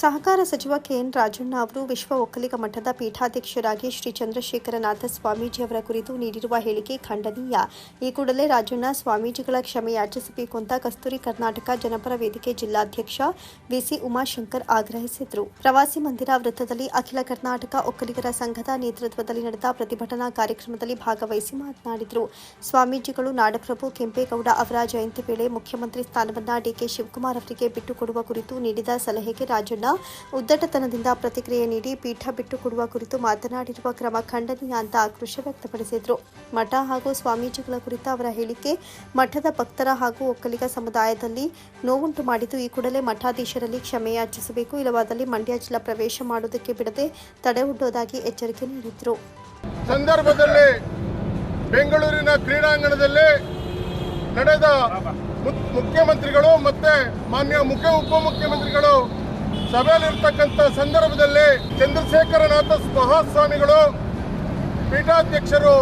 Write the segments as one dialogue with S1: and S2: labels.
S1: ಸಹಕಾರ ಸಚಿವ ಕೆಎನ್ ರಾಜಣ್ಣ ಅವರು ವಿಶ್ವ ಒಕ್ಕಲಿಗ ಮಠದ ಪೀಠಾಧ್ಯಕ್ಷರಾಗಿ ಶ್ರೀ ಚಂದ್ರಶೇಖರನಾಥ ಸ್ವಾಮೀಜಿ ಅವರ ಕುರಿತು ನೀಡಿರುವ ಹೇಳಿಕೆ ಖಂಡನೀಯ. ಈ ಕೂಡಲೇ ರಾಜಣ್ಣ ಸ್ವಾಮೀಜಿಗಳ ಕ್ಷಮೆ ಯಾಚಿಸಬೇಕು ಅಂತ ಕಸ್ತೂರಿ ಕರ್ನಾಟಕ ಜನಪರ ವೇದಿಕೆ ಜಿಲ್ಲಾಧ್ಯಕ್ಷ ಬಿಸಿ ಉಮಾಶಂಕರ್ ಆಗ್ರಹಿಸಿದರು. ಪ್ರವಾಸಿ ಮಂದಿರ ವೃತ್ತದಲ್ಲಿ ಅಖಿಲ ಕರ್ನಾಟಕ ಒಕ್ಕಲಿಗರ ಸಂಘದ ನೇತೃತ್ವದಲ್ಲಿ ನಡೆದ ಪ್ರತಿಭಟನಾ ಕಾರ್ಯಕ್ರಮದಲ್ಲಿ ಭಾಗವಹಿಸಿ ಮಾತನಾಡಿದರು. ಸ್ವಾಮೀಜಿಗಳು ನಾಡಪ್ರಭು ಕೆಂಪೇಗೌಡ ಅವರ ಜಯಂತಿ ವೇಳೆ ಮುಖ್ಯಮಂತ್ರಿ ಸ್ಥಾನವನ್ನ ಡಿಕೆ ಶಿವಕುಮಾರ್ ಅವರಿಗೆ ಬಿಟ್ಟುಕೊಡುವ ಕುರಿತು ನೀಡಿದ ಸಲಹೆಗೆ ರಾಜಣ್ಣ ಉದ್ದಟತನದಿಂದ ಪ್ರತಿಕ್ರಿಯೆ ನೀಡಿ ಪೀಠ ಬಿಟ್ಟು ಕೊಡುವ ಕುರಿತು ಮಾತನಾಡಿರುವ ಕ್ರಮ ಖಂಡನೀಯ ಅಂತ ಆಕ್ರೋಶ ವ್ಯಕ್ತಪಡಿಸಿದರು. ಮಠ ಹಾಗೂ ಸ್ವಾಮೀಜಿಗಳ ಕುರಿತ ಅವರ ಹೇಳಿಕೆ ಮಠದ ಭಕ್ತರ ಹಾಗೂ ಒಕ್ಕಲಿಗ ಸಮುದಾಯದಲ್ಲಿ ನೋವುಂಟು ಮಾಡಿದ್ದು, ಈ ಕೂಡಲೇ ಮಠಾಧೀಶರಲ್ಲಿ ಕ್ಷಮೆ ಯಾಚಿಸಬೇಕು, ಇಲ್ಲವಾದಲ್ಲಿ ಮಂಡ್ಯ ಜಿಲ್ಲಾ ಪ್ರವೇಶ ಮಾಡುವುದಕ್ಕೆ ಬಿಡದೆ ತಡೆ ಹುಟ್ಟುವುದಾಗಿ ಎಚ್ಚರಿಕೆ ನೀಡಿದರು.
S2: ಸಂದರ್ಭದಲ್ಲಿ ಬೆಂಗಳೂರಿನ ಕ್ರೀಡಾಂಗಣದಲ್ಲಿ ನಡೆದ ಮುಖ್ಯಮಂತ್ರಿಗಳು ಮತ್ತೆ ಮಾನ್ಯ ಮುಖ್ಯ ಉಪಮುಖ್ಯಮಂತ್ರಿಗಳು ಸಭೆಯಲ್ಲಿರ್ತಕ್ಕಂಥ ಸಂದರ್ಭದಲ್ಲಿ ಚಂದ್ರಶೇಖರನಾಥ ಮಹಾಸ್ವಾಮಿಗಳು ಪೀಠಾಧ್ಯಕ್ಷರು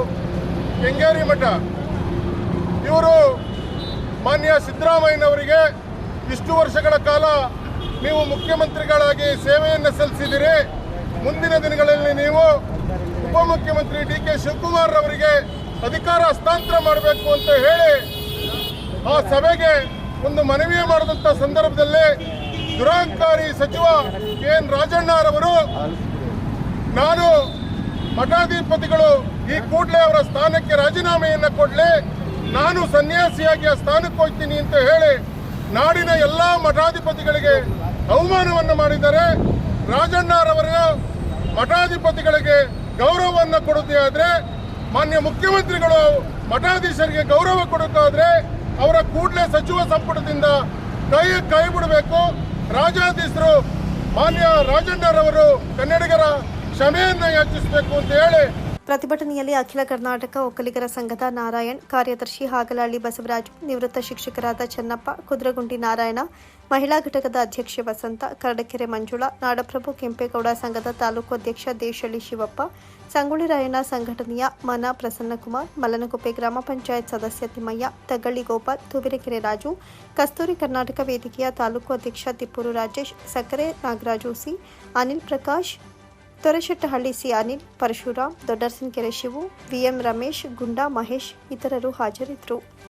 S2: ಕೆಂಗೇರಿ ಮಠ. ಇವರು ಮಾನ್ಯ ಸಿದ್ದರಾಮಯ್ಯನವರಿಗೆ ಇಷ್ಟು ವರ್ಷಗಳ ಕಾಲ ನೀವು ಮುಖ್ಯಮಂತ್ರಿಗಳಾಗಿ ಸೇವೆಯನ್ನು ಸಲ್ಲಿಸಿದಿರಿ ಮುಂದಿನ ದಿನಗಳಲ್ಲಿ ನೀವು ಉಪಮುಖ್ಯಮಂತ್ರಿ ಡಿ ಕೆ ಶಿವಕುಮಾರ್ ಅವರಿಗೆ ಅಧಿಕಾರ ಹಸ್ತಾಂತರ ಮಾಡಬೇಕು ಅಂತ ಹೇಳಿ ಆ ಸಭೆಗೆ ಒಂದು ಮನವಿ ಮಾಡಿದಂಥ ಸಂದರ್ಭದಲ್ಲಿ ದುರಾಂಕಾರಿ ಸಚಿವ ಕೆ ಎನ್ ರಾಜಣ್ಣರವರು, ನಾನು ಮಠಾಧಿಪತಿಗಳು ಈ ಕೂಡಲೇ ಅವರ ಸ್ಥಾನಕ್ಕೆ ರಾಜೀನಾಮೆಯನ್ನು ಕೊಡಲಿ, ನಾನು ಸನ್ಯಾಸಿಯಾಗಿ ಆ ಸ್ಥಾನಕ್ಕೆ ಹೋಗ್ತೀನಿ ಅಂತ ಹೇಳಿ ನಾಡಿನ ಎಲ್ಲ ಮಠಾಧಿಪತಿಗಳಿಗೆ ಅವಮಾನವನ್ನು ಮಾಡಿದ್ದಾರೆ. ರಾಜಣ್ಣರವರು ಮಠಾಧಿಪತಿಗಳಿಗೆ ಗೌರವವನ್ನು ಕೊಡುತ್ತೆ ಆದರೆ, ಮಾನ್ಯ ಮುಖ್ಯಮಂತ್ರಿಗಳು ಮಠಾಧೀಶರಿಗೆ ಗೌರವ ಕೊಡುತ್ತಾದ್ರೆ ಅವರ ಕೂಡಲೇ ಸಚಿವ ಸಂಪುಟದಿಂದ ಕೈ ಕೈ ಬಿಡಬೇಕು. ರಾಜಾಧೀಶರು ಮಾನ್ಯ ರಾಜಣ್ಣರವರು ಕನ್ನಡಿಗರ ಕ್ಷಮೆಯನ್ನು ಯಾಚಿಸಬೇಕು ಅಂತ ಹೇಳಿ
S1: ಪ್ರತಿಭಟನೆಯಲ್ಲಿ ಅಖಿಲ ಕರ್ನಾಟಕ ಒಕ್ಕಲಿಗರ ಸಂಘದ ನಾರಾಯಣ್, ಕಾರ್ಯದರ್ಶಿ ಹಾಗಲಹಳ್ಳಿ ಬಸವರಾಜು, ನಿವೃತ್ತ ಶಿಕ್ಷಕರಾದ ಚೆನ್ನಪ್ಪ, ಕುದ್ರಗುಂಡಿ ನಾರಾಯಣ, ಮಹಿಳಾ ಘಟಕದ ಅಧ್ಯಕ್ಷೆ ವಸಂತ, ಕರಡಕೆರೆ ಮಂಜುಳಾ, ನಾಡಪ್ರಭು ಕೆಂಪೇಗೌಡ ಸಂಘದ ತಾಲೂಕು ಅಧ್ಯಕ್ಷ ದೇಶಳ್ಳಿ ಶಿವಪ್ಪ, ಸಂಗೊಳ್ಳಿ ರಾಯಣ್ಣ ಸಂಘಟನೆಯ ಮನ ಪ್ರಸನ್ನಕುಮಾರ್ ಮಲನಗುಪ್ಪೆ ಗ್ರಾಮ ಪಂಚಾಯತ್ ಸದಸ್ಯ ತಿಮ್ಮಯ್ಯ ತಗಳ್ಳಿ ಗೋಪಾಲ್ ತುಬಿರಕೆರೆ ರಾಜು, ಕಸ್ತೂರಿ ಕರ್ನಾಟಕ ವೇದಿಕೆಯ ತಾಲೂಕು ಅಧ್ಯಕ್ಷ ತಿಪ್ಪೂರು ರಾಜೇಶ್, ಸಕ್ಕರೆ Nagaraju C, Anil Prakash Toreshettahalli C Anil Parashuram Doddarasan Shivu V M Ramesh Gunda Mahesh ಇತರರು ಹಾಜರಿದ್ದರು.